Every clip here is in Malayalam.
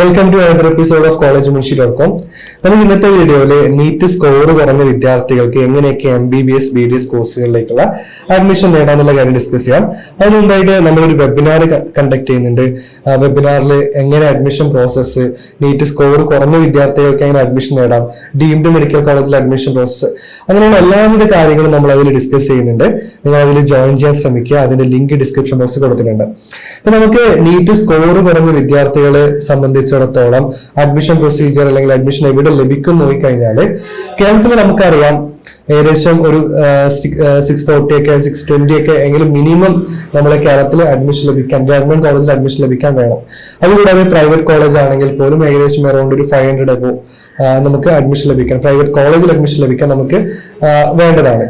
Welcome to another episode of college Munshi dot com നമുക്ക് ഇന്നത്തെ വീഡിയോയിൽ നീറ്റ് സ്കോർ കുറഞ്ഞ വിദ്യാർത്ഥികൾക്ക് എങ്ങനെയൊക്കെ M B B S B D S കോഴ്സുകളിലേക്കുള്ള admission നേടാന്നുള്ള കാര്യം ഡിസ്കസ് ചെയ്യാം. അതിന് മുമ്പായിട്ട് നമ്മളൊരു വെബിനാർ കണ്ടക്ട് ചെയ്യുന്നുണ്ട്. വെബിനാറിൽ എങ്ങനെ അഡ്മിഷൻ പ്രോസസ്സ് നീറ്റ് സ്കോർ കുറഞ്ഞ വിദ്യാർത്ഥികൾക്ക് എങ്ങനെ അഡ്മിഷൻ നേടാം ഡീംഡ് മെഡിക്കൽ കോളേജിൽ അഡ്മിഷൻ പ്രോസസ്സ് അങ്ങനെയുള്ള എല്ലാവിധ കാര്യങ്ങളും നമ്മൾ അതിൽ ഡിസ്കസ് ചെയ്യുന്നുണ്ട്. നിങ്ങൾ അതിൽ ജോയിൻ ചെയ്യാൻ ശ്രമിക്കുക. അതിന്റെ ലിങ്ക് ഡിസ്ക്രിപ്ഷൻ ബോക്സിൽ കൊടുത്തിട്ടുണ്ട്. അപ്പൊ നമുക്ക് നീറ്റ് സ്കോർ കുറഞ്ഞ വിദ്യാർത്ഥികളെ സംബന്ധിച്ചിടത്തോളം അഡ്മിഷൻ പ്രൊസീജിയർ അല്ലെങ്കിൽ അഡ്മിഷൻ എവിടെ ലഭിക്കും നോക്കി കഴിഞ്ഞാൽ കേരളത്തിൽ നമുക്കറിയാം ഏകദേശം ഒരു സിക്സ് ഫോർട്ടി ഒക്കെ സിക്സ് ട്വന്റി ഒക്കെ എങ്കിലും മിനിമം നമ്മളെ കേരളത്തിൽ അഡ്മിഷൻ ലഭിക്കാൻ ഗവൺമെന്റ് കോളേജിൽ അഡ്മിഷൻ ലഭിക്കാൻ വേണം. അതുകൂടാതെ പ്രൈവറ്റ് കോളേജ് ആണെങ്കിൽ പോലും ഏകദേശം അറൗണ്ട് ഒരു ഫൈവ് ഹൺഡ്രഡ് അബോ നമുക്ക് അഡ്മിഷൻ ലഭിക്കാൻ പ്രൈവറ്റ് കോളേജിൽ അഡ്മിഷൻ ലഭിക്കാൻ നമുക്ക് വേണ്ടതാണ്.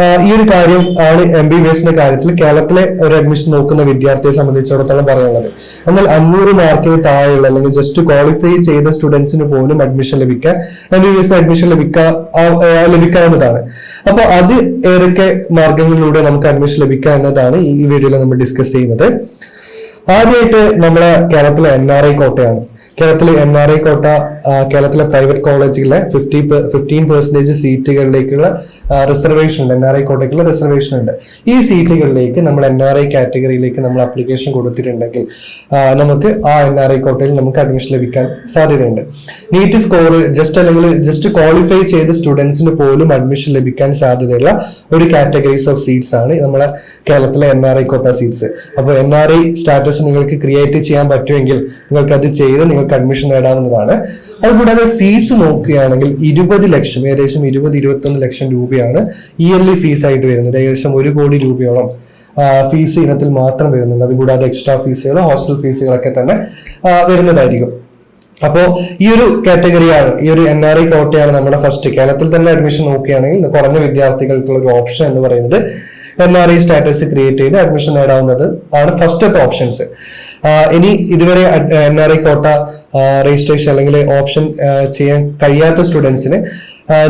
ഈ ഒരു കാര്യം ആണ് എം ബി ബി എസിന്റെ കാര്യത്തിൽ കേരളത്തിലെ ഒരു അഡ്മിഷൻ നോക്കുന്ന വിദ്യാർത്ഥിയെ സംബന്ധിച്ചിടത്തോളം പറയുന്നത് എന്നാൽ അഞ്ഞൂറ് മാർക്കിന് താഴെയുള്ള അല്ലെങ്കിൽ ജസ്റ്റ് ക്വാളിഫൈ ചെയ്ത സ്റ്റുഡൻസിന് പോലും അഡ്മിഷൻ ലഭിക്കാൻ എം ബി ബി എസിന് അഡ്മിഷൻ ലഭിക്കാ ആ- ആ, ലഭിക്കാവുന്നതാണ്. അപ്പോൾ അത് ഏതൊക്കെ മാർഗങ്ങളിലൂടെ നമുക്ക് അഡ്മിഷൻ ലഭിക്കാം എന്നതാണ് ഈ വീഡിയോയിൽ നമ്മൾ ഡിസ്കസ് ചെയ്യുന്നത്. ആദ്യമായിട്ട് നമ്മളെ കേരളത്തിലെ എൻ ആർ ഐ കോട്ടയാണ്. കേരളത്തിലെ എൻ ആർ ഐ കോട്ട കേരളത്തിലെ പ്രൈവറ്റ് കോളേജിലെ ഫിഫ്റ്റി ഫിഫ്റ്റീൻ പെർസെന്റേജ് സീറ്റുകളിലേക്കുള്ള റിസർവേഷൻ ഉണ്ട് എൻ ആർ ഐ കോട്ടയ്ക്കുള്ള റിസർവേഷൻ ഉണ്ട്. ഈ സീറ്റുകളിലേക്ക് നമ്മൾ എൻ ആർ ഐ കാറ്റഗറിയിലേക്ക് നമ്മൾ അപ്ലിക്കേഷൻ കൊടുത്തിട്ടുണ്ടെങ്കിൽ നമുക്ക് ആ എൻ ആർ ഐ കോട്ടയിൽ നമുക്ക് അഡ്മിഷൻ ലഭിക്കാൻ സാധ്യതയുണ്ട്. നീറ്റ് സ്കോർ ജസ്റ്റ് അല്ലെങ്കിൽ ജസ്റ്റ് ക്വാളിഫൈ ചെയ്ത സ്റ്റുഡൻസിന് പോലും അഡ്മിഷൻ ലഭിക്കാൻ സാധ്യതയുള്ള ഒരു കാറ്റഗറീസ് ഓഫ് സീറ്റ്സ് ആണ് നമ്മുടെ കേരളത്തിലെ N R I quota seats അപ്പോൾ എൻ ആർ ഐ സ്റ്റാറ്റസ് നിങ്ങൾക്ക് ക്രിയേറ്റ് ചെയ്യാൻ പറ്റുമെങ്കിൽ നിങ്ങൾക്ക് അത് ചെയ്ത് നിങ്ങൾക്ക് അഡ്മിഷൻ നേടാവുന്നതാണ്. അതുകൂടാതെ ഫീസ് നോക്കുകയാണെങ്കിൽ ഇരുപത് ലക്ഷം ഏകദേശം ഇരുപത് ഇരുപത്തൊന്ന് ലക്ഷം രൂപയാണ് ഇയർലി ഫീസ് ആയിട്ട് വരുന്നത്. ഏകദേശം ഒരു കോടി രൂപയോളം ഫീസ് ഇനത്തിൽ മാത്രം വരുന്നുണ്ട്. അതുകൂടാതെ എക്സ്ട്രാ ഫീസുകൾ ഹോസ്റ്റൽ ഫീസുകളൊക്കെ തന്നെ വരുന്നതായിരിക്കും. അപ്പോ ഈ ഒരു കാറ്റഗറിയാണ് ഈ ഒരു എൻ ആർ ഐ കോട്ടയാണ് നമ്മുടെ ഫസ്റ്റ് കേരളത്തിൽ തന്നെ അഡ്മിഷൻ നോക്കുകയാണെങ്കിൽ കുറഞ്ഞ വിദ്യാർത്ഥികൾക്കുള്ള ഒരു ഓപ്ഷൻ എന്ന് പറയുന്നത് N R I status create ചെയ്ത് അഡ്മിഷൻ നേടാവുന്നത് ആണ് ഫസ്റ്റത്തെ ഓപ്ഷൻസ് ഇനി ഇതുവരെ N R I quota registration അല്ലെങ്കിൽ ഓപ്ഷൻ ചെയ്യാൻ കഴിയാത്ത സ്റ്റുഡൻസിന്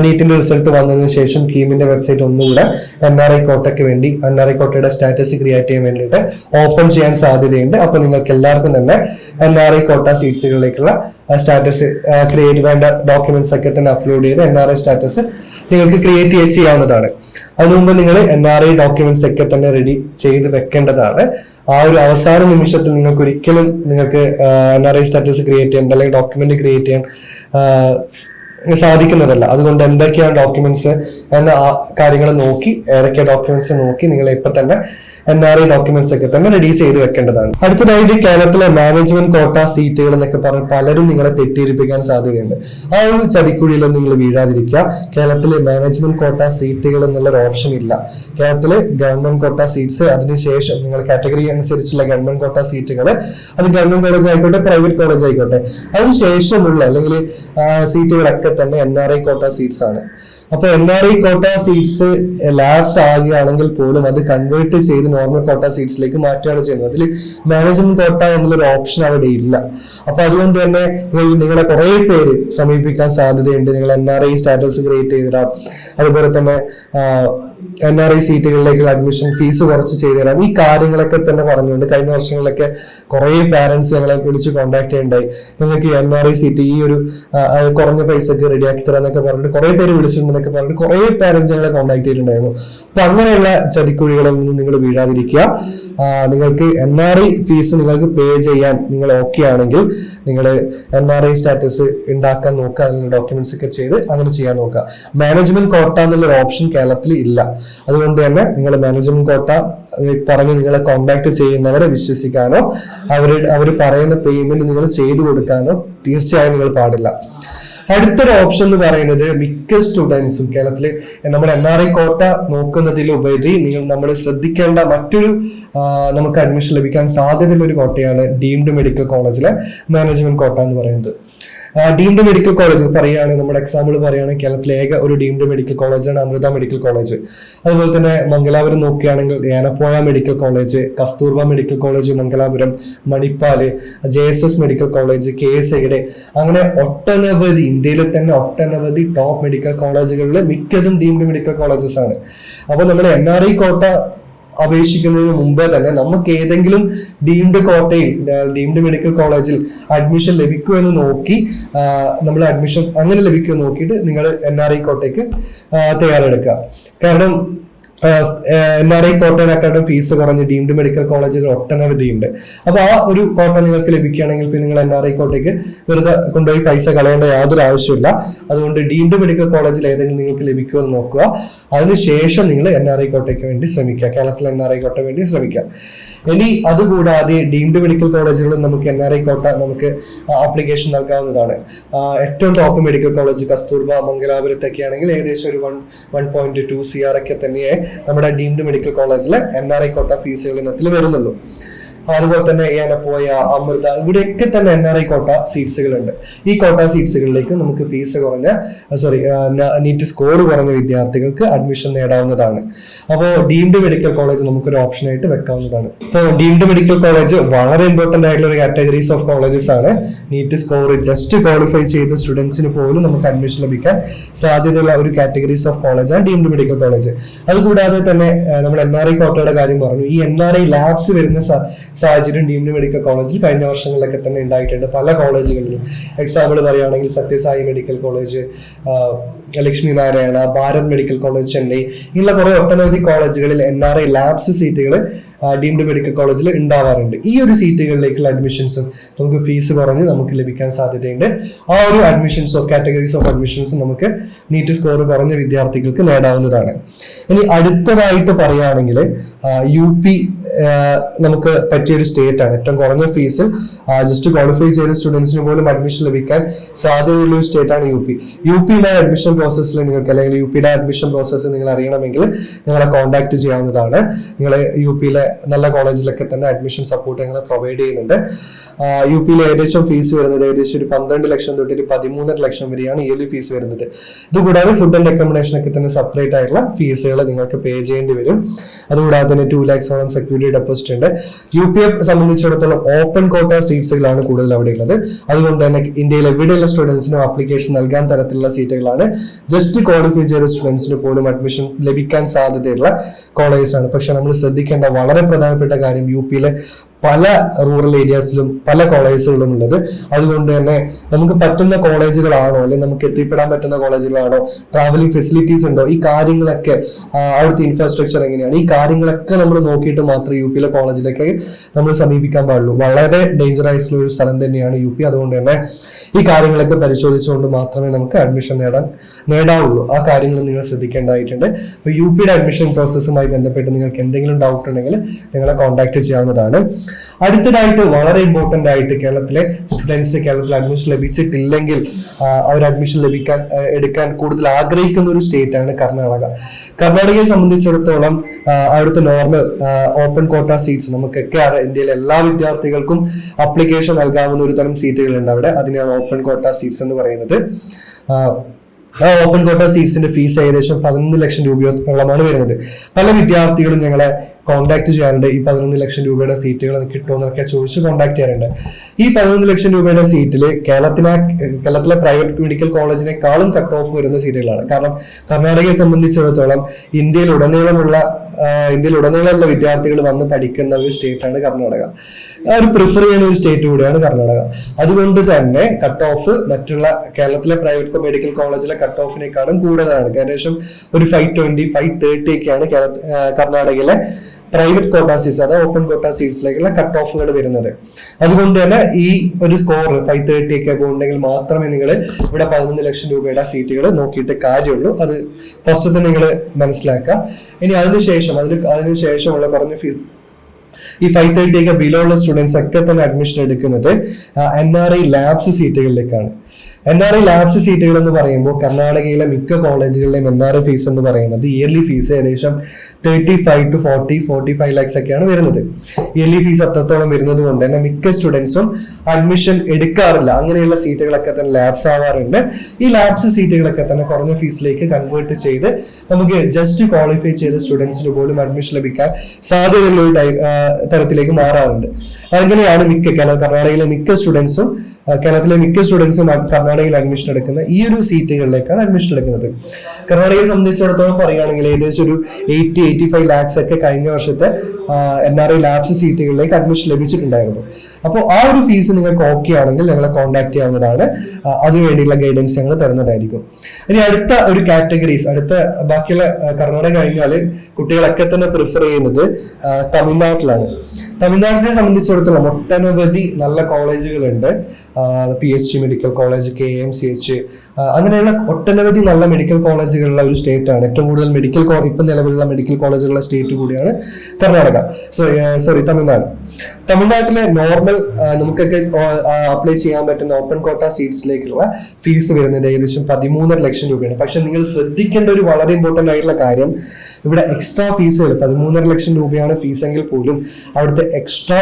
നീറ്റിന്റെ റിസൾട്ട് വന്നതിന് ശേഷം കീമിന്റെ വെബ്സൈറ്റ് ഒന്നുകൂടെ എൻ ആർ ഐ കോട്ടയ്ക്ക് വേണ്ടി എൻ ആർ ഐ കോട്ടയുടെ സ്റ്റാറ്റസ് ക്രിയേറ്റ് ചെയ്യാൻ വേണ്ടിയിട്ട് ഓപ്പൺ ചെയ്യാൻ സാധ്യതയുണ്ട്. അപ്പൊ നിങ്ങൾക്ക് എല്ലാവർക്കും തന്നെ എൻ ആർ ഐ കോട്ട സീറ്റ്സുകളിലേക്കുള്ള സ്റ്റാറ്റസ് ക്രിയേറ്റ് വേണ്ട ഡോക്യുമെന്റ്സ് ഒക്കെ തന്നെ അപ്ലോഡ് ചെയ്ത് എൻ ആർ ഐ സ്റ്റാറ്റസ് നിങ്ങൾക്ക് ക്രിയേറ്റ് ചെയ്യാവുന്നതാണ്. അതിനു മുമ്പ് നിങ്ങൾ എൻ ആർ ഐ ഡോക്യുമെന്റ്സ് ഒക്കെ തന്നെ റെഡി ചെയ്ത് വെക്കേണ്ടതാണ്. ആ ഒരു അവസാന നിമിഷത്തിൽ നിങ്ങൾക്ക് ഒരിക്കലും നിങ്ങൾക്ക് N R I status create ചെയ്യേണ്ട അല്ലെങ്കിൽ ഡോക്യുമെന്റ് ക്രിയേറ്റ് ചെയ്യാൻ സാധിക്കുന്നതല്ല. അതുകൊണ്ട് എന്തൊക്കെയാണ് ഡോക്യുമെന്റ്സ് എന്ന കാര്യങ്ങൾ നോക്കി ഏതൊക്കെ ഡോക്യുമെന്റ്സ് നോക്കി നിങ്ങൾ ഇപ്പൊ തന്നെ എൻ ആർ ഐ ഡോക്യുമെന്റ്സ് ഒക്കെ തന്നെ റെഡി ചെയ്ത് വെക്കേണ്ടതാണ്. അടുത്തതായിട്ട് കേരളത്തിലെ മാനേജ്മെന്റ് കോട്ട സീറ്റുകൾ എന്നൊക്കെ പറഞ്ഞ് പലരും നിങ്ങളെ തെറ്റിദ്ധരിപ്പിക്കാൻ സാധ്യതയുണ്ട്. ആ ഒരു ചതിക്കുഴിയിലും നിങ്ങൾ വീഴാതിരിക്കുക. കേരളത്തിലെ മാനേജ്മെന്റ് കോട്ട സീറ്റുകൾ എന്നുള്ള ഒരു ഓപ്ഷൻ ഇല്ല. കേരളത്തിലെ ഗവൺമെന്റ് കോട്ട സീറ്റ്സ് അതിനുശേഷം നിങ്ങൾ കാറ്റഗറി അനുസരിച്ചുള്ള ഗവൺമെന്റ് കോട്ട സീറ്റുകൾ അത് ഗവൺമെന്റ് കോളേജ് ആയിക്കോട്ടെ പ്രൈവറ്റ് കോളേജ് ആയിക്കോട്ടെ അതിനുശേഷമുള്ള അല്ലെങ്കിൽ സീറ്റുകളൊക്കെ തന്നെ N R I quota seats ആണ്. അപ്പൊ N R I quota seats lapse ആകുകയാണെങ്കിൽ പോലും അത് കൺവേർട്ട് ചെയ്ത് നോർമൽ കോട്ട സീറ്റ്സിലേക്ക് മാറ്റുകയാണ് ചെയ്യുന്നത്. അതിൽ മാനേജ്മെന്റ് കോട്ട എന്നുള്ളൊരു ഓപ്ഷൻ അവിടെ ഇല്ല. അപ്പൊ അതുകൊണ്ട് തന്നെ നിങ്ങളെ കുറെ പേര് സമീപിക്കാൻ സാധ്യതയുണ്ട്. നിങ്ങൾ N R I status create ചെയ്തിടാം. അതുപോലെ തന്നെ എൻ ആർ ഐ സീറ്റുകളിലേക്കുള്ള അഡ്മിഷൻ ഫീസ് കുറച്ച് ചെയ്തുതരാം. ഈ കാര്യങ്ങളൊക്കെ തന്നെ പറഞ്ഞുകൊണ്ട് കഴിഞ്ഞ വർഷങ്ങളിലൊക്കെ കുറെ പാരന്റ്സ് ഞങ്ങളെ വിളിച്ച് കോൺടാക്ട് ചെയ്യണ്ടായി നിങ്ങൾക്ക് എൻ ആർ ഐ സീറ്റ് ഈ ഒരു കുറഞ്ഞ പൈസക്ക് റെഡിയാക്കി തരാന്നൊക്കെ പറഞ്ഞിട്ട് കുറെ പേര് വിളിച്ചിട്ടുണ്ടെന്നൊക്കെ പറഞ്ഞിട്ട് കുറെ പാരന്റ്സ് ഞങ്ങളെ കോൺടാക്ട് ചെയ്തിട്ടുണ്ടായിരുന്നു. അപ്പൊ അങ്ങനെയുള്ള ചതിക്കുഴികളിൽ നിന്നും നിങ്ങൾ വീഴാതിരിക്കുക. നിങ്ങൾക്ക് എൻ ആർ ഐ ഫീസ് നിങ്ങൾക്ക് പേ ചെയ്യാൻ നിങ്ങൾ ഓക്കെ ആണെങ്കിൽ നിങ്ങൾ എൻ ആർ ഐ സ്റ്റാറ്റസ് ഉണ്ടാക്കാൻ നോക്കുക അതിനുള്ള ഡോക്യുമെന്റ്സ് ഒക്കെ ചെയ്ത് അങ്ങനെ ചെയ്യാൻ നോക്കുക. മാനേജ്മെന്റ് കോട്ട എന്നുള്ളൊരു ഓപ്ഷൻ കേരളത്തിൽ ഇല്ല. അതുകൊണ്ട് തന്നെ നിങ്ങൾ മാനേജ്മെന്റ് കോട്ട പറഞ്ഞ് നിങ്ങളെ കോൺടാക്ട് ചെയ്യുന്നവരെ വിശ്വസിക്കാനോ അവർ അവർ പറയുന്ന പേയ്മെന്റ് നിങ്ങൾ ചെയ്തു കൊടുക്കാനോ തീർച്ചയായും നിങ്ങൾ പാടില്ല. അടുത്തൊരു ഓപ്ഷൻ എന്ന് പറയുന്നത് മിക്ക സ്റ്റുഡൻസും കേരളത്തിൽ നമ്മൾ എൻ ആർ ഐ കോട്ട നോക്കുന്നതിലുപരി നിങ്ങൾ നമ്മൾ ശ്രദ്ധിക്കേണ്ട മറ്റൊരു നമുക്ക് അഡ്മിഷൻ ലഭിക്കാൻ സാധ്യതയുള്ള ഒരു കോട്ടയാണ് ഡീംഡ് മെഡിക്കൽ കോളേജിലെ മാനേജ്മെന്റ് കോട്ട എന്ന് പറയുന്നത്. ഡീംഡ് മെഡിക്കൽ കോളേജ് പറയുകയാണെങ്കിൽ നമ്മുടെ എക്സാമ്പിൾ പറയുകയാണെങ്കിൽ കേരളത്തിലെ ഏക ഒരു ഡീംഡ് മെഡിക്കൽ കോളേജാണ് അമൃത മെഡിക്കൽ കോളേജ്. അതുപോലെ തന്നെ മംഗലാപുരം നോക്കുകയാണെങ്കിൽ Yenepoya medical college Kasturba medical college Mangalapuram Manipal J S S medical college K S ഐയുടെ അങ്ങനെ ഒട്ടനവധി ഇന്ത്യയിലെ തന്നെ ഒട്ടനവധി ടോപ്പ് മെഡിക്കൽ കോളേജുകളിൽ മിക്കതും ഡീംഡ് മെഡിക്കൽ കോളേജസ് ആണ്. അപ്പോൾ നമ്മൾ എൻ ആർ ഐ കോട്ട അപേക്ഷിക്കുന്നതിന് മുമ്പേ തന്നെ നമുക്ക് ഏതെങ്കിലും ഡീംഡ് കോട്ടയിൽ ഡീംഡ് മെഡിക്കൽ കോളേജിൽ അഡ്മിഷൻ ലഭിക്കുമോ എന്ന് നോക്കി നമ്മൾ അഡ്മിഷൻ അങ്ങനെ ലഭിക്കുമോ നോക്കിയിട്ട് നിങ്ങൾ എൻ ആർ ഐ കോട്ടയ്ക്ക് തയ്യാറെടുക്കുക. കാരണം എൻ ആർ ഐ കോട്ടയിനെക്കാട്ടും ഫീസ് കുറഞ്ഞ് ഡീംഡ് മെഡിക്കൽ കോളേജുകൾ ഒട്ടനവധിയുണ്ട് അപ്പൊ ആ ഒരു കോട്ട നിങ്ങൾക്ക് ലഭിക്കുകയാണെങ്കിൽ പിന്നെ നിങ്ങൾ എൻ ആർ ഐ കോട്ടയ്ക്ക് വെറുതെ കൊണ്ടുപോയി പൈസ കളയേണ്ട യാതൊരു ആവശ്യമില്ല അതുകൊണ്ട് ഡീംഡ് മെഡിക്കൽ കോളേജിൽ ഏതെങ്കിലും നിങ്ങൾക്ക് ലഭിക്കുമോ എന്ന് നോക്കുക. അതിനുശേഷം നിങ്ങൾ എൻ ആർ ഐ കോട്ടയ്ക്ക് വേണ്ടി ശ്രമിക്കുക. കേരളത്തിൽ എൻ ആർ ഐ കോട്ട വേണ്ടി ശ്രമിക്കുക. ഇനി അതുകൂടാതെ ഡീംഡ് മെഡിക്കൽ കോളേജുകളിൽ നമുക്ക് എൻ ആർ ഐ കോട്ട നമുക്ക് ആപ്ലിക്കേഷൻ നൽകാവുന്നതാണ്. ഏറ്റവും ടോപ്പ് മെഡിക്കൽ കോളേജ് കസ്തൂർബ മംഗലാപുരത്തൊക്കെ ആണെങ്കിൽ ഏകദേശം ഒരു one one point two C R ഒക്കെ തന്നെയേ നമ്മുടെ ഡീംഡ് മെഡിക്കൽ കോളേജിലെ എൻ ആർ ഐ കോട്ട ഫീസുകൾ ഇനത്തിൽ വരുന്നുള്ളൂ. അതുപോലെ തന്നെ ഏനപ്പോയ അമൃത ഇവിടെയൊക്കെ തന്നെ എൻ ആർ ഐ കോട്ട സീറ്റ്സുകളുണ്ട് ഈ കോട്ട സീറ്റ്സുകളിലേക്ക് നമുക്ക് ഫീസ് കുറഞ്ഞ സോറി നീറ്റ് സ്കോർ കുറഞ്ഞ വിദ്യാർത്ഥികൾക്ക് അഡ്മിഷൻ നേടാവുന്നതാണ്. അപ്പോൾ ഡീംഡ് മെഡിക്കൽ കോളേജ് നമുക്കൊരു ഓപ്ഷനായിട്ട് വെക്കാവുന്നതാണ്. ഇപ്പോൾ ഡീംഡ് മെഡിക്കൽ കോളേജ് വളരെ ഇമ്പോർട്ടന്റ് ആയിട്ടുള്ള ഒരു കാറ്റഗറീസ് ഓഫ് കോളേജസ് ആണ്. നീറ്റ് സ്കോർ ജസ്റ്റ് ക്വാളിഫൈ ചെയ്ത സ്റ്റുഡൻസിന് പോലും നമുക്ക് അഡ്മിഷൻ ലഭിക്കാൻ സാധ്യതയുള്ള ഒരു കാറ്റഗറീസ് ഓഫ് കോളേജാണ് ഡീംഡ് മെഡിക്കൽ കോളേജ് അതുകൂടാതെ തന്നെ നമ്മൾ എൻ ആർ ഐ കോട്ടയുടെ കാര്യം പറഞ്ഞു. ഈ എൻ ആർ ഐ ലാബ്സ് വരുന്ന സാഹചര്യം ഡീംഡ് മെഡിക്കൽ കോളേജിൽ കഴിഞ്ഞ വർഷങ്ങളിലൊക്കെ തന്നെ ഉണ്ടായിട്ടുണ്ട്. പല കോളേജുകളിലും. എക്സാമ്പിൾ പറയുകയാണെങ്കിൽ Sathyasai medical college Lakshmi Narayana Bharath medical college Chennai ഇങ്ങനെയുള്ള കുറെ ഒട്ടനവധി കോളേജുകളിൽ എൻ ആർ ഐ ലാബ്സ് സീറ്റുകൾ ഡീംഡ് മെഡിക്കൽ കോളേജിൽ ഉണ്ടാവാറുണ്ട് ഈ ഒരു സീറ്റുകളിലേക്കുള്ള അഡ്മിഷൻസും നമുക്ക് ഫീസ് കുറഞ്ഞ് നമുക്ക് ലഭിക്കാൻ സാധ്യതയുണ്ട്. ആ ഒരു admissions of categories of admissions നമുക്ക് നീറ്റ് സ്കോർ കുറഞ്ഞ വിദ്യാർത്ഥികൾക്ക് നേടാവുന്നതാണ്. ഇനി അടുത്തതായിട്ട് പറയുകയാണെങ്കിൽ യു പി നമുക്ക് പറ്റിയ ഒരു സ്റ്റേറ്റ് ആണ്. ഏറ്റവും കുറഞ്ഞ ഫീസിൽ ജസ്റ്റ് ക്വാളിഫൈ ചെയ്ത സ്റ്റുഡൻസിന് പോലും അഡ്മിഷൻ ലഭിക്കാൻ സാധ്യതയുള്ള ഒരു സ്റ്റേറ്റ് ആണ് യു പി യു പിയുടെ അഡ്മിഷൻ പ്രോസസ്സിൽ നിങ്ങൾക്ക് അല്ലെങ്കിൽ യു പിയുടെ അഡ്മിഷൻ പ്രോസസ്സ് നിങ്ങൾ അറിയണമെങ്കിൽ നിങ്ങളെ കോൺടാക്ട് ചെയ്യാവുന്നതാണ്. നിങ്ങൾ യു പിയിലെ നല്ല കോളേജിലൊക്കെ തന്നെ അഡ്മിഷൻ സപ്പോർട്ട് ഞങ്ങൾ പ്രൊവൈഡ് ചെയ്യുന്നുണ്ട്. യു പിയിൽ ഏകദേശം ഫീസ് വരുന്നത് ഏകദേശം ഒരു പന്ത്രണ്ട് ലക്ഷം തൊട്ട് ഒരു പതിമൂന്നര ലക്ഷം വരെയാണ് ഇയർലി ഫീസ് വരുന്നത്. ഇതുകൂടാതെ ഫുഡ് ആൻഡ് അക്കോമഡേഷൻ ഒക്കെ തന്നെ സെപ്പറേറ്റ് ആയിട്ടുള്ള ഫീസുകൾ നിങ്ങൾക്ക് പേ ചെയ്യേണ്ടി വരും. അതുകൂടാതെ തന്നെ ടു ലാക്സോളം സെക്യൂരിറ്റി ഡെപ്പോസിറ്റ് ഉണ്ട്. യു പി എ സംബന്ധിച്ചിടത്തോളം ഓപ്പൺ കോട്ട സീറ്റ്സുകളാണ് കൂടുതൽ അവിടെ ഉള്ളത്. അതുകൊണ്ട് തന്നെ ഇന്ത്യയിൽ എവിടെയുള്ള സ്റ്റുഡൻസിനും അപ്ലിക്കേഷൻ നൽകാൻ തരത്തിലുള്ള സീറ്റുകളാണ് ജസ്റ്റ് ക്വാളിഫൈ ചെയ്ത സ്റ്റുഡൻസിന് പോലും അഡ്മിഷൻ ലഭിക്കാൻ സാധ്യതയുള്ള കോളേജാണ് പക്ഷെ നമ്മൾ ശ്രദ്ധിക്കേണ്ട വളരെ പ്രധാനപ്പെട്ട കാര്യം യു പിയിലെ പല റൂറൽ ഏരിയാസിലും പല കോളേജുകളും ഉള്ളത്. അതുകൊണ്ട് തന്നെ നമുക്ക് പറ്റുന്ന കോളേജുകളാണോ അല്ലെങ്കിൽ നമുക്ക് എത്തിപ്പെടാൻ പറ്റുന്ന കോളേജുകളാണോ ട്രാവലിംഗ് ഫെസിലിറ്റീസ് ഉണ്ടോ ഈ കാര്യങ്ങളൊക്കെ അവിടുത്തെ ഇൻഫ്രാസ്ട്രക്ചർ എങ്ങനെയാണ് ഈ കാര്യങ്ങളൊക്കെ നമ്മൾ നോക്കിയിട്ട് മാത്രമേ യു പിയിലെ കോളേജിലേക്ക് നമ്മൾ സമീപിക്കാൻ പാടുള്ളൂ. വളരെ ഡേഞ്ചർ ആയിട്ടുള്ള ഒരു സ്ഥലം തന്നെയാണ് യു പി അതുകൊണ്ട് തന്നെ ഈ കാര്യങ്ങളൊക്കെ പരിശോധിച്ചുകൊണ്ട് മാത്രമേ നമുക്ക് അഡ്മിഷൻ നേടാൻ നേടാവുള്ളൂ. ആ കാര്യങ്ങൾ നിങ്ങൾ ശ്രദ്ധിക്കേണ്ടതായിട്ടുണ്ട്. യു പിയുടെ അഡ്മിഷൻ പ്രോസസ്സുമായി ബന്ധപ്പെട്ട് നിങ്ങൾക്ക് എന്തെങ്കിലും ഡൗട്ട് ഉണ്ടെങ്കിൽ നിങ്ങളെ കോൺടാക്ട് ചെയ്യാവുന്നതാണ്. അടുത്തതായിട്ട് വളരെ ഇമ്പോർട്ടന്റ് ആയിട്ട് കേരളത്തിലെ സ്റ്റുഡൻസ് കേരളത്തിൽ അഡ്മിഷൻ ലഭിച്ചിട്ടില്ലെങ്കിൽ അവർ അഡ്മിഷൻ ലഭിക്കാൻ എടുക്കാൻ കൂടുതൽ ആഗ്രഹിക്കുന്ന ഒരു സ്റ്റേറ്റ് ആണ് കർണാടക. കർണാടകയെ സംബന്ധിച്ചിടത്തോളം അവിടുത്തെ നോർമൽ ഓപ്പൺ കോട്ട സീറ്റ്സ് നമുക്കൊക്കെ ഇന്ത്യയിലെ എല്ലാ വിദ്യാർത്ഥികൾക്കും അപ്ലിക്കേഷൻ നൽകാവുന്ന ഒരു തരം സീറ്റുകളുണ്ട് അവിടെ. അതിനാണ് ഓപ്പൺ കോട്ട സീറ്റ്സ് എന്ന് പറയുന്നത്. ആ ഓപ്പൺ കോട്ട സീറ്റ്സിന്റെ ഫീസ് ഏകദേശം പതിനൊന്ന് ലക്ഷം രൂപയോളമാണ് വരുന്നത്. പല വിദ്യാർത്ഥികളും ഞങ്ങളെ കോൺടാക്ട് ചെയ്യാറുണ്ട്. ഈ പതിനൊന്ന് ലക്ഷം രൂപയുടെ സീറ്റുകൾ കിട്ടുമോ എന്നൊക്കെ ചോദിച്ച് കോൺടാക്ട് ചെയ്യാറുണ്ട്. ഈ പതിനൊന്ന് ലക്ഷം രൂപയുടെ സീറ്റിൽ കേരളത്തിലെ കേരളത്തിലെ പ്രൈവറ്റ് മെഡിക്കൽ കോളേജിനെക്കാളും കട്ട് ഓഫ് വരുന്ന സീറ്റുകളാണ് കാരണം കർണാടകയെ സംബന്ധിച്ചിടത്തോളം ഇന്ത്യയിൽ ഉടനീളമുള്ള ഇന്ത്യയിൽ ഉടനീളമുള്ള വിദ്യാർത്ഥികൾ വന്ന് പഠിക്കുന്ന ഒരു സ്റ്റേറ്റ് ആണ് കർണാടക ഒരു പ്രിഫർ ചെയ്യുന്ന ഒരു സ്റ്റേറ്റ് കൂടിയാണ് കർണാടക. അതുകൊണ്ട് തന്നെ കട്ട് ഓഫ് മറ്റുള്ള കേരളത്തിലെ പ്രൈവറ്റ് മെഡിക്കൽ കോളേജിലെ കട്ട് ഓഫിനേക്കാളും കൂടുതലാണ്. ഏകദേശം ഒരു ഫൈവ് ട്വന്റി ഫൈവ് തേർട്ടി ഒക്കെയാണ് കർണാടകയിലെ പ്രൈവറ്റ് കോട്ട സീറ്റ്സ് അതായത് ഓപ്പൺ കോട്ട സീറ്റ്സിലേക്കുള്ള കട്ട് ഓഫുകൾ വരുന്നത്. അതുകൊണ്ട് തന്നെ ഈ ഒരു സ്കോർ ഫൈവ് തേർട്ടി ഒക്കെ ഉണ്ടെങ്കിൽ മാത്രമേ നിങ്ങൾ ഇവിടെ പതിനൊന്ന് ലക്ഷം രൂപയുടെ സീറ്റുകൾ നോക്കിയിട്ട് കാര്യമുള്ളൂ. അത് ഫസ്റ്റ് തന്നെ നിങ്ങൾ മനസ്സിലാക്കുക. ഇനി അതിനുശേഷം അതിന് അതിനുശേഷമുള്ള കുറഞ്ഞ ഫീസ് ഈ ഫൈവ് തേർട്ടി ഒക്കെ ബിലോ ഉള്ള സ്റ്റുഡൻസ് ഒക്കെ തന്നെ അഡ്മിഷൻ എടുക്കുന്നത് എൻ ആർ ഐ ലാബ്സ് സീറ്റുകളിലേക്കാണ് എൻ ആർ ഐ ലാബ്സ് സീറ്റുകൾ എന്ന് പറയുമ്പോൾ കർണാടകയിലെ മിക്ക കോളേജുകളിലെയും എൻ ആർ ഐ ഫീസ് എന്ന് പറയുന്നത് ഇയർലി ഫീസ് ഏകദേശം thirty five to forty forty five lakhs ഒക്കെയാണ് വരുന്നത്. ഇയർലി ഫീസ് അത്രത്തോളം വരുന്നത് കൊണ്ട് തന്നെ മിക്ക സ്റ്റുഡൻസും അഡ്മിഷൻ എടുക്കാറില്ല. അങ്ങനെയുള്ള സീറ്റുകളൊക്കെ തന്നെ ലാബ്സ് ആവാറുണ്ട്. ഈ ലാബ്സ് സീറ്റുകളൊക്കെ തന്നെ കുറഞ്ഞ ഫീസിലേക്ക് കൺവേർട്ട് ചെയ്ത് നമുക്ക് ജസ്റ്റ് ക്വാളിഫൈ ചെയ്ത സ്റ്റുഡൻസിന് പോലും അഡ്മിഷൻ ലഭിക്കാൻ സാധ്യതയുള്ള ഒരു തരത്തിലേക്ക് മാറാറുണ്ട്. അങ്ങനെയാണ് മിക്ക കർണാടകയിലെ മിക്ക സ്റ്റുഡൻസും കേരളത്തിലെ മിക്ക സ്റ്റുഡൻസും കർണാടകയിൽ അഡ്മിഷൻ എടുക്കുന്ന ഈ ഒരു സീറ്റുകളിലേക്കാണ് അഡ്മിഷൻ എടുക്കുന്നത്. കർണാടകയെ സംബന്ധിച്ചിടത്തോളം പറയുകയാണെങ്കിൽ ഏകദേശം ഒരു എയ്റ്റി എയ്റ്റി ഫൈവ് ലാക്സ് ഒക്കെ കഴിഞ്ഞ വർഷത്തെ എൻ ആർ ഐ ലാബ്സ് സീറ്റുകളിലേക്ക് അഡ്മിഷൻ ലഭിച്ചിട്ടുണ്ടായിരുന്നു. അപ്പോൾ ആ ഒരു ഫീസ് നിങ്ങൾക്ക് ഓക്കെ ആണെങ്കിൽ ഞങ്ങളെ കോൺടാക്ട് ചെയ്യാവുന്നതാണ്. അതിനുവേണ്ടിയുള്ള ഗൈഡൻസ് ഞങ്ങൾ തരുന്നതായിരിക്കും. ഇനി അടുത്ത ഒരു കാറ്റഗറീസ് അടുത്ത ബാക്കിയുള്ള കർണാടക കഴിഞ്ഞാൽ കുട്ടികളൊക്കെ തന്നെ പ്രിഫർ ചെയ്യുന്നത് തമിഴ്നാട്ടിലാണ്. തമിഴ്നാട്ടിനെ സംബന്ധിച്ചിടത്തോളം ഒട്ടനവധി നല്ല കോളേജുകളുണ്ട്. P H D medical college K M C H അങ്ങനെയുള്ള ഒട്ടനവധി നല്ല മെഡിക്കൽ കോളേജുകളുള്ള ഒരു സ്റ്റേറ്റ് ആണ് ഏറ്റവും കൂടുതൽ മെഡിക്കൽ ഇപ്പം നിലവിലുള്ള മെഡിക്കൽ കോളേജുകളുള്ള സ്റ്റേറ്റ് കൂടിയാണ് കർണാടക. Sorry sorry Tamil Nadu. തമിഴ്നാട്ടിലെ നോർമൽ നമുക്കൊക്കെ അപ്ലൈ ചെയ്യാൻ പറ്റുന്ന ഓപ്പൺ കോട്ട സീറ്റ്സിലേക്കുള്ള ഫീസ് വരുന്നത് ഏകദേശം പതിമൂന്നര ലക്ഷം രൂപയാണ്. പക്ഷെ നിങ്ങൾ ശ്രദ്ധിക്കേണ്ട ഒരു വളരെ ഇമ്പോർട്ടന്റ് ആയിട്ടുള്ള കാര്യം ഇവിടെ എക്സ്ട്രാ ഫീസുകൾ പതിമൂന്നര ലക്ഷം രൂപയാണ് ഫീസ് എങ്കിൽ പോലും അവിടുത്തെ എക്സ്ട്രാ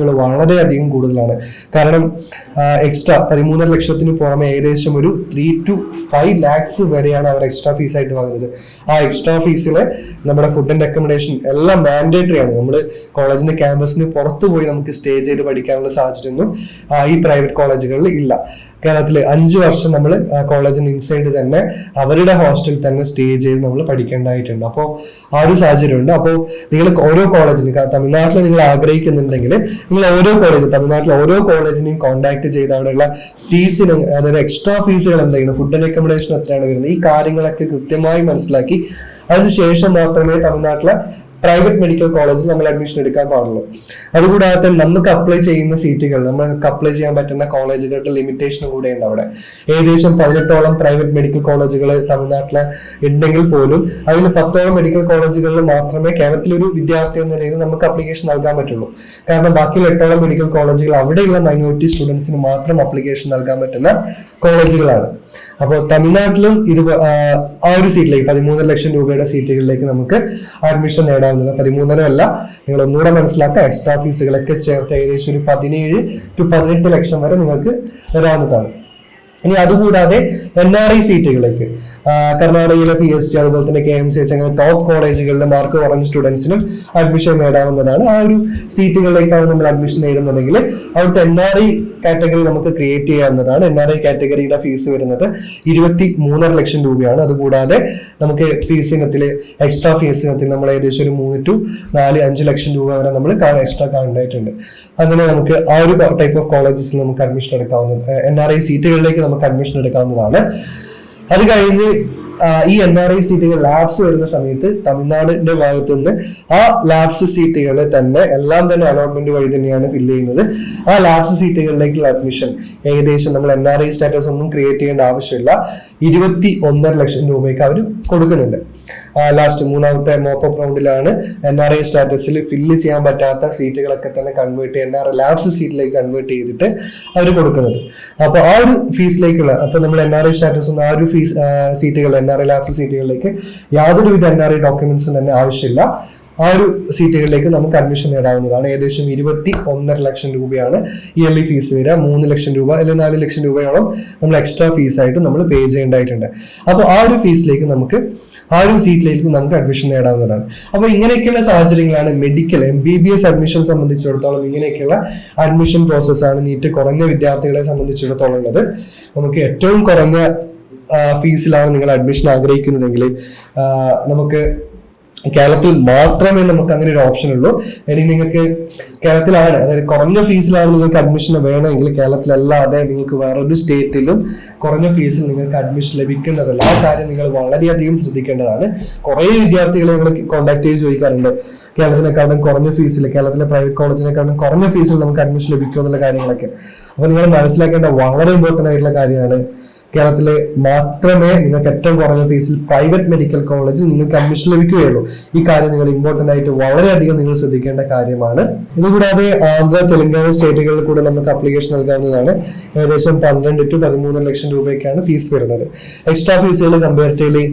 ഫീസുകൾ വളരെയധികം കൂടുതലാണ്. കാരണം എക്സ്ട്രാ പതിമൂന്നര ലക്ഷത്തിന് പുറമെ ഏകദേശം ഒരു ത്രീ ടു ഫൈവ് ലാക്സ് വരെയാണ് അവർ എക്സ്ട്രാ ഫീസ് ആയിട്ട് വാങ്ങുന്നത്. ആ എക്സ്ട്രാ ഫീസിൽ നമ്മുടെ ഫുഡ് ആൻഡ് അക്കോമഡേഷൻ എല്ലാം മാൻഡേറ്ററി ആണ്. നമ്മൾ കോളേജിന്റെ ക്യാമ്പസിന് പുറത്തു പോയി നമുക്ക് സ്റ്റേ ചെയ്ത് പഠിക്കാനുള്ള സാഹചര്യമൊന്നും ഈ പ്രൈവറ്റ് കോളേജുകളിൽ ഇല്ല. കേരളത്തിൽ അഞ്ച് വർഷം നമ്മൾ കോളേജിന് ഇൻസൈഡ് തന്നെ അവരുടെ ഹോസ്റ്റലിൽ തന്നെ സ്റ്റേ ചെയ്ത് നമ്മൾ പഠിക്കേണ്ടതായിട്ടുണ്ട്. അപ്പോൾ ആ ഒരു സാഹചര്യമുണ്ട്. അപ്പോൾ നിങ്ങൾ ഓരോ കോളേജിന് തമിഴ്നാട്ടിൽ നിങ്ങൾ ആഗ്രഹിക്കുന്നുണ്ടെങ്കിൽ നിങ്ങൾ ഓരോ കോളേജ് തമിഴ്നാട്ടിലെ ഓരോ കോളേജിനെയും കോൺടാക്ട് ചെയ്ത് അവിടെയുള്ള ഫീസിന് അതായത് എക്സ്ട്രാ ഫീസുകൾ എന്തെങ്കിലും ഫുഡ് ആൻഡ് അക്കോമഡേഷൻ എത്രയാണ് വരുന്നത്? ഈ കാര്യങ്ങളൊക്കെ കൃത്യമായി മനസ്സിലാക്കി. അതിനുശേഷം മാത്രമേ തമിഴ്നാട്ടിലെ പ്രൈവറ്റ് മെഡിക്കൽ കോളേജിൽ നമ്മൾ അഡ്മിഷൻ എടുക്കാൻ പാടുള്ളൂ. അതുകൂടാതെ നമുക്ക് അപ്ലൈ ചെയ്യുന്ന സീറ്റുകൾ നമുക്ക് അപ്ലൈ ചെയ്യാൻ പറ്റുന്ന കോളേജുകളുടെ ലിമിറ്റേഷനും കൂടെ ഉണ്ട് അവിടെ. ഏകദേശം പതിനെട്ടോളം പ്രൈവറ്റ് മെഡിക്കൽ കോളേജുകൾ തമിഴ്നാട്ടിലെ ഉണ്ടെങ്കിൽ പോലും അതിൽ പത്തോളം മെഡിക്കൽ കോളേജുകളിൽ മാത്രമേ കേരളത്തിലെ ഒരു വിദ്യാർത്ഥി എന്ന നിലയിൽ നമുക്ക് അപ്ലിക്കേഷൻ നൽകാൻ പറ്റുള്ളൂ. കാരണം ബാക്കിയുള്ള എട്ടോളം മെഡിക്കൽ കോളേജുകൾ അവിടെയുള്ള മൈനോറിറ്റി സ്റ്റുഡൻസിന് മാത്രം അപ്ലിക്കേഷൻ നൽകാൻ പറ്റുന്ന കോളേജുകളാണ് അപ്പോൾ തമിഴ്നാട്ടിലും ഇത് ആ, ഒരു സീറ്റിലേക്ക് പതിമൂന്നര ലക്ഷം രൂപയുടെ സീറ്റുകളിലേക്ക് നമുക്ക് അഡ്മിഷൻ നേടാവുന്നത് പതിമൂന്നര അല്ല നിങ്ങൾ ഒന്നുകൂടെ മനസ്സിലാക്കുക എക്സ്ട്രാ ഫീസുകളൊക്കെ ചേർത്ത് ഏകദേശം ഒരു പതിനേഴ് ടു പതിനെട്ട് ലക്ഷം വരെ നിങ്ങൾക്ക് വരാവുന്നതാണ്. ഇനി അതുകൂടാതെ എൻ ആർ ഐ സീറ്റുകളിലേക്ക് കർണാടകയിലെ പി എസ് സി അതുപോലെ തന്നെ കെ എം സി എച്ച് അങ്ങനെ ടോപ്പ് കോളേജുകളിലെ മാർക്ക് കുറഞ്ഞ സ്റ്റുഡൻസിനും അഡ്മിഷൻ നേടാവുന്നതാണ്. ആ ഒരു സീറ്റുകളിലേക്കാണ് നമ്മൾ അഡ്മിഷൻ നേടുന്നതെങ്കിൽ അവിടുത്തെ എൻ ആർ ഐ കാറ്റഗറി നമുക്ക് ക്രിയേറ്റ് ചെയ്യാവുന്നതാണ്. എൻ ആർ ഐ കാറ്റഗറിയുടെ ഫീസ് വരുന്നത് ഇരുപത്തി മൂന്നര ലക്ഷം രൂപയാണ്. അതുകൂടാതെ നമുക്ക് ഫീസ് ഇനത്തിൽ എക്സ്ട്രാ ഫീസ് ഇനത്തിൽ നമ്മൾ ഏകദേശം ഒരു മൂന്ന് ടു നാല് അഞ്ച് ലക്ഷം രൂപ വരെ നമ്മൾ എക്സ്ട്രാ കാണേണ്ടതായിട്ടുണ്ട് അങ്ങനെ നമുക്ക് ആ ഒരു ടൈപ്പ് ഓഫ് കോളേജസിൽ നമുക്ക് അഡ്മിഷൻ എടുക്കാവുന്നത് എൻ ആർ ഐ സീറ്റുകളിലേക്ക് നമുക്ക് അഡ്മിഷൻ എടുക്കാവുന്നതാണ്. അത് കഴിഞ്ഞ് ആ, ഈ എൻ ആർ ഐ സീറ്റുകൾ ലാബ്സ് വരുന്ന സമയത്ത് തമിഴ്നാടിന്റെ ഭാഗത്തു നിന്ന് ആ ലാബ്സ് സീറ്റുകളെ തന്നെ എല്ലാം തന്നെ അലോട്ട്മെന്റ് വഴി തന്നെയാണ് ഫില്ല് ചെയ്യുന്നത്. ആ ലാബ്സ് സീറ്റുകളിലേക്കുള്ള അഡ്മിഷൻ ഏകദേശം നമ്മൾ എൻ ആർ ഐ സ്റ്റാറ്റസ് ഒന്നും ക്രിയേറ്റ് ചെയ്യേണ്ട ആവശ്യമില്ല. ഇരുപത്തി ഒന്നര ലക്ഷം രൂപയ്ക്ക് അവർ കൊടുക്കുന്നുണ്ട്. ലാസ്റ്റ് മൂന്നാമത്തെ മോപ്പപ്പ് റൗണ്ടിലാണ് എൻ ആർ ഐ സ്റ്റാറ്റസിൽ ഫില്ല് ചെയ്യാൻ പറ്റാത്ത സീറ്റുകളൊക്കെ തന്നെ കൺവേർട്ട് എൻ ആർ ലാബ്സ് സീറ്റിലേക്ക് കൺവേർട്ട് ചെയ്തിട്ട് അവർ കൊടുക്കുന്നത്. അപ്പോൾ ആ ഒരു ഫീസിലേക്കുള്ള അപ്പോൾ നമ്മൾ എൻ ആർ ഐ സ്റ്റാറ്റസ് ആ ഒരു ഫീസ് സീറ്റുകൾ എൻ ആർ ഐ ലാബ്സ് സീറ്റുകളിലേക്ക് യാതൊരുവിധ എൻ ആർ ഐ ഡോക്യുമെന്റ്സും തന്നെ ആവശ്യമില്ല. ആ ഒരു സീറ്റുകളിലേക്ക് നമുക്ക് അഡ്മിഷൻ നേടാവുന്നതാണ്. ഏകദേശം ഇരുപത്തി ഒന്നര ലക്ഷം രൂപയാണ് ഇയർലി ഫീസ് വരിക. മൂന്ന് ലക്ഷം രൂപ അല്ലെങ്കിൽ നാല് ലക്ഷം രൂപയോളം നമ്മൾ എക്സ്ട്രാ ഫീസ് ആയിട്ട് നമ്മൾ പേ ചെയ്യേണ്ടതായിട്ടുണ്ട്. അപ്പോൾ ആ ഒരു ഫീസിലേക്ക് നമുക്ക് ആ ഒരു സീറ്റിലേക്ക് നമുക്ക് അഡ്മിഷൻ നേടാവുന്നതാണ്. അപ്പോൾ ഇങ്ങനെയൊക്കെയുള്ള സാഹചര്യങ്ങളാണ് medical M B B S admission സംബന്ധിച്ചിടത്തോളം ഇങ്ങനെയൊക്കെയുള്ള അഡ്മിഷൻ പ്രോസസ്സാണ് നീറ്റ് കുറഞ്ഞ വിദ്യാർത്ഥികളെ സംബന്ധിച്ചിടത്തോളം ഉള്ളത്. നമുക്ക് ഏറ്റവും കുറഞ്ഞ ഫീസിലാണ് നിങ്ങൾ അഡ്മിഷൻ ആഗ്രഹിക്കുന്നതെങ്കിൽ നമുക്ക് കേരളത്തിൽ മാത്രമേ നമുക്ക് അങ്ങനെ ഒരു ഓപ്ഷൻ ഉള്ളൂ. അല്ലെങ്കിൽ നിങ്ങൾക്ക് കേരളത്തിലാണ് അതായത് കുറഞ്ഞ ഫീസിലാണ് നിങ്ങൾക്ക് അഡ്മിഷൻ വേണമെങ്കിൽ കേരളത്തിലല്ലാതെ നിങ്ങൾക്ക് വേറൊരു സ്റ്റേറ്റിലും കുറഞ്ഞ ഫീസിൽ നിങ്ങൾക്ക് അഡ്മിഷൻ ലഭിക്കുന്നതല്ല. ആ കാര്യം നിങ്ങൾ വളരെയധികം ശ്രദ്ധിക്കേണ്ടതാണ്. കുറേ വിദ്യാർത്ഥികളെ നിങ്ങൾ കോൺടാക്ട് ചെയ്ത് ചോദിക്കാറുണ്ട്. കേരളത്തിനെക്കാളും കുറഞ്ഞ ഫീസിൽ കേരളത്തിലെ പ്രൈവറ്റ് കോളേജിനെക്കാളും കുറഞ്ഞ ഫീസിൽ നമുക്ക് അഡ്മിഷൻ ലഭിക്കുമോ എന്നുള്ള കാര്യങ്ങളൊക്കെ. അപ്പോൾ നിങ്ങൾ മനസ്സിലാക്കേണ്ട വളരെ ഇമ്പോർട്ടന്റ് ആയിട്ടുള്ള കാര്യമാണ് കേരളത്തിലെ മാത്രമേ നിങ്ങൾക്ക് ഏറ്റവും കുറഞ്ഞ ഫീസിൽ പ്രൈവറ്റ് മെഡിക്കൽ കോളേജിൽ നിങ്ങൾക്ക് അഡ്മിഷൻ ലഭിക്കുകയുള്ളൂ. ഈ കാര്യം നിങ്ങൾ ഇമ്പോർട്ടന്റ് ആയിട്ട് വളരെയധികം നിങ്ങൾ ശ്രദ്ധിക്കേണ്ട കാര്യമാണ്. ഇതുകൂടാതെ ആന്ധ്ര തെലങ്കാന സ്റ്റേറ്റുകളിൽ കൂടെ നമുക്ക് അപ്ലിക്കേഷൻ നൽകാവുന്നതാണ്. ഏകദേശം പന്ത്രണ്ട് ടു പതിമൂന്ന് ലക്ഷം രൂപയ്ക്കാണ് ഫീസ് വരുന്നത്. എക്സ്ട്രാ ഫീസുകൾ കമ്പാരിറ്റീവ്ലി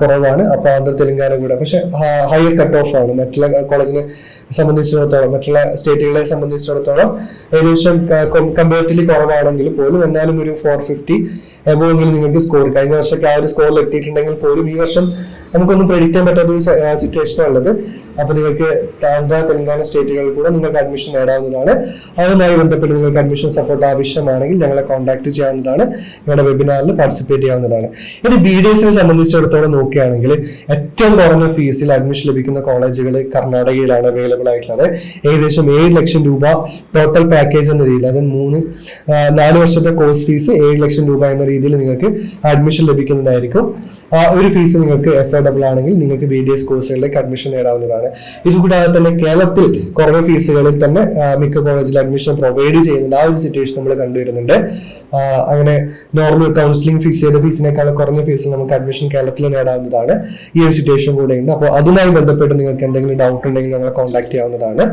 കുറവാണ്. അപ്പൊ ആന്ധ്ര തെലങ്കാന കൂടെ. പക്ഷെ ഹയർ കട്ട് ഓഫ് ആണ്. മറ്റുള്ള കോളേജിനെ സംബന്ധിച്ചിടത്തോളം മറ്റുള്ള സ്റ്റേറ്റുകളെ സംബന്ധിച്ചിടത്തോളം ഏകദേശം കമ്പാരിറ്റീവ്ലി കുറവാണെങ്കിൽ പോലും എന്നാലും ഒരു ഫോർ ഫിഫ്റ്റി എബോവെങ്കിലും നിങ്ങൾക്ക് സ്കോർ കഴിഞ്ഞ വർഷമൊക്കെ ആ ഒരു സ്കോറിൽ എത്തിയിട്ടുണ്ടെങ്കിൽ പോലും ഈ വർഷം നമുക്കൊന്നും പ്രെഡിക്റ്റ് ചെയ്യാൻ പറ്റാത്ത ഒരു സിറ്റുവേഷൻ ഉള്ളത്. അപ്പൊ നിങ്ങൾക്ക് ആന്ധ്ര തെലങ്കാന സ്റ്റേറ്റുകളിൽ കൂടെ നിങ്ങൾക്ക് അഡ്മിഷൻ നേടാവുന്നതാണ്. അതുമായി ബന്ധപ്പെട്ട് നിങ്ങൾക്ക് അഡ്മിഷൻ സപ്പോർട്ട് ആവശ്യമാണെങ്കിൽ ഞങ്ങളെ കോൺടാക്ട് ചെയ്യാവുന്നതാണ്. ഞങ്ങളുടെ വെബിനാറിൽ പാർട്ടിസിപ്പേറ്റ് ചെയ്യാവുന്നതാണ്. ഇനി ബി ഡി എസിനെ സംബന്ധിച്ചിടത്തോളം നോക്കുകയാണെങ്കിൽ ഏറ്റവും കുറഞ്ഞ ഫീസിൽ അഡ്മിഷൻ ലഭിക്കുന്ന കോളേജുകൾ കർണാടകയിലാണ് അവൈലബിൾ ആയിട്ടുള്ളത്. ഏകദേശം ഏഴ് ലക്ഷം രൂപ ടോട്ടൽ പാക്കേജ് എന്ന രീതിയിൽ അതായത് മൂന്ന് നാല് വർഷത്തെ കോഴ്സ് ഫീസ് ഏഴ് ലക്ഷം രൂപ എന്ന രീതിയിൽ നിങ്ങൾക്ക് അഡ്മിഷൻ ലഭിക്കുന്നതായിരിക്കും. ഒരു ഫീസ് നിങ്ങൾക്ക് എഫോർഡബിൾ ആണെങ്കിൽ നിങ്ങൾക്ക് ബി ഡി എസ് കോഴ്സുകളിലേക്ക് അഡ്മിഷൻ നേടാവുന്നതാണ്. ഇത് കൂടാതെ തന്നെ കേരളത്തിൽ കുറവ് ഫീസുകളിൽ തന്നെ മിക്ക കോളേജിൽ അഡ്മിഷൻ പ്രൊവൈഡ് ചെയ്യുന്നുണ്ട്. ആ ഒരു സിറ്റുവേഷൻ നമ്മൾ കണ്ടുവരുന്നുണ്ട്. അങ്ങനെ നോർമൽ കൗൺസിലിംഗ് ഫീസ് ചെയ്ത ഫീസിനേക്കാൾ കുറഞ്ഞ ഫീസിൽ നമുക്ക് അഡ്മിഷൻ കേരളത്തിൽ നേടാവുന്നതാണ്. ഈ ഒരു സിറ്റുവേഷൻ കൂടെ ഉണ്ട്. അപ്പോൾ അതുമായി ബന്ധപ്പെട്ട് നിങ്ങൾക്ക് എന്തെങ്കിലും ഡൗട്ട് ഉണ്ടെങ്കിൽ ഞങ്ങളെ കോൺടാക്ട് ചെയ്യാവുന്നതാണ്.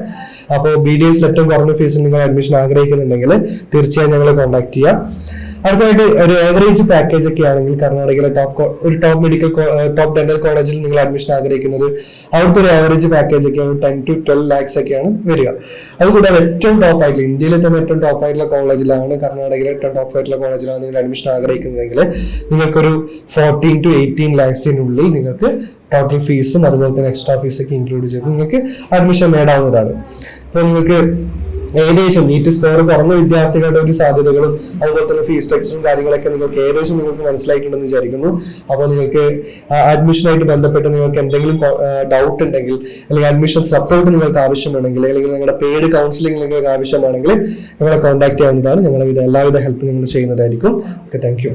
അപ്പോൾ ബി ഡി എസിൽ ഏറ്റവും കുറഞ്ഞ ഫീസിൽ നിങ്ങൾ അഡ്മിഷൻ ആഗ്രഹിക്കുന്നുണ്ടെങ്കിൽ തീർച്ചയായും ഞങ്ങളെ കോൺടാക്ട് ചെയ്യാം. അടുത്തതായിട്ട് ഒരു ഏവറേജ് പാക്കേജ് ഒക്കെ ആണെങ്കിൽ കർണാടകയിലെ ടോപ്പ് ഒരു ടോപ്പ് മെഡിക്കൽ ടോപ്പ് ഡെന്റൽ കോളേജിൽ നിങ്ങൾ അഡ്മിഷൻ ആഗ്രഹിക്കുന്നത്. അവിടുത്തെ ഒരു ഏവറേജ് പാക്കേജ് ഒക്കെയാണ് ടെൻ ടു ട്വൽവ് ലാക്സ് ഒക്കെയാണ് വരിക. അതുകൂടാതെ ഏറ്റവും ടോപ്പ് ആയിട്ടുള്ള ഇന്ത്യയിലെ തന്നെ ഏറ്റവും ടോപ്പ് ആയിട്ടുള്ള കോളേജിലാണ് കർണാടകയിലെ ഏറ്റവും ടോപ്പ് ആയിട്ടുള്ള കോളേജിലാണ് നിങ്ങൾ അഡ്മിഷൻ ആഗ്രഹിക്കുന്നതെങ്കിൽ നിങ്ങൾക്കൊരു ഫോർട്ടീൻ ടു എയ്റ്റീൻ ലാക്സിനുള്ളിൽ നിങ്ങൾക്ക് ടോട്ടൽ ഫീസും അതുപോലെ തന്നെ എക്സ്ട്രാ ഫീസൊക്കെ ഇൻക്ലൂഡ് ചെയ്ത് നിങ്ങൾക്ക് അഡ്മിഷൻ നേടാവുന്നതാണ്. അപ്പോൾ നിങ്ങൾക്ക് ഏകദേശം നീറ്റ് സ്കോർ കുറഞ്ഞ വിദ്യാർത്ഥികളുടെ ഒരു സാധ്യതകളും അതുപോലെ തന്നെ ഫീസ് സ്ട്രക്ചറും കാര്യങ്ങളൊക്കെ നിങ്ങൾക്ക് ഏകദേശം നിങ്ങൾക്ക് മനസ്സിലായിട്ടുണ്ടെന്ന് വിചാരിക്കുന്നു. അപ്പോൾ നിങ്ങൾക്ക് അഡ്മിഷനായിട്ട് ബന്ധപ്പെട്ട് നിങ്ങൾക്ക് എന്തെങ്കിലും ഡൗട്ട് ഉണ്ടെങ്കിൽ അല്ലെങ്കിൽ അഡ്മിഷൻ സപ്പോർട്ട് നിങ്ങൾക്ക് ആവശ്യമാണെങ്കിൽ അല്ലെങ്കിൽ നിങ്ങളുടെ പെയ്ഡ് കൗൺസിലിംഗ് നിങ്ങൾക്ക് ആവശ്യമാണെങ്കിൽ നിങ്ങളെ കോൺടാക്ട് ചെയ്യാവുന്നതാണ്. ഞങ്ങൾ എല്ലാവിധ ഹെൽപ്പ് നിങ്ങൾ ചെയ്യുന്നതായിരിക്കും. Okay thank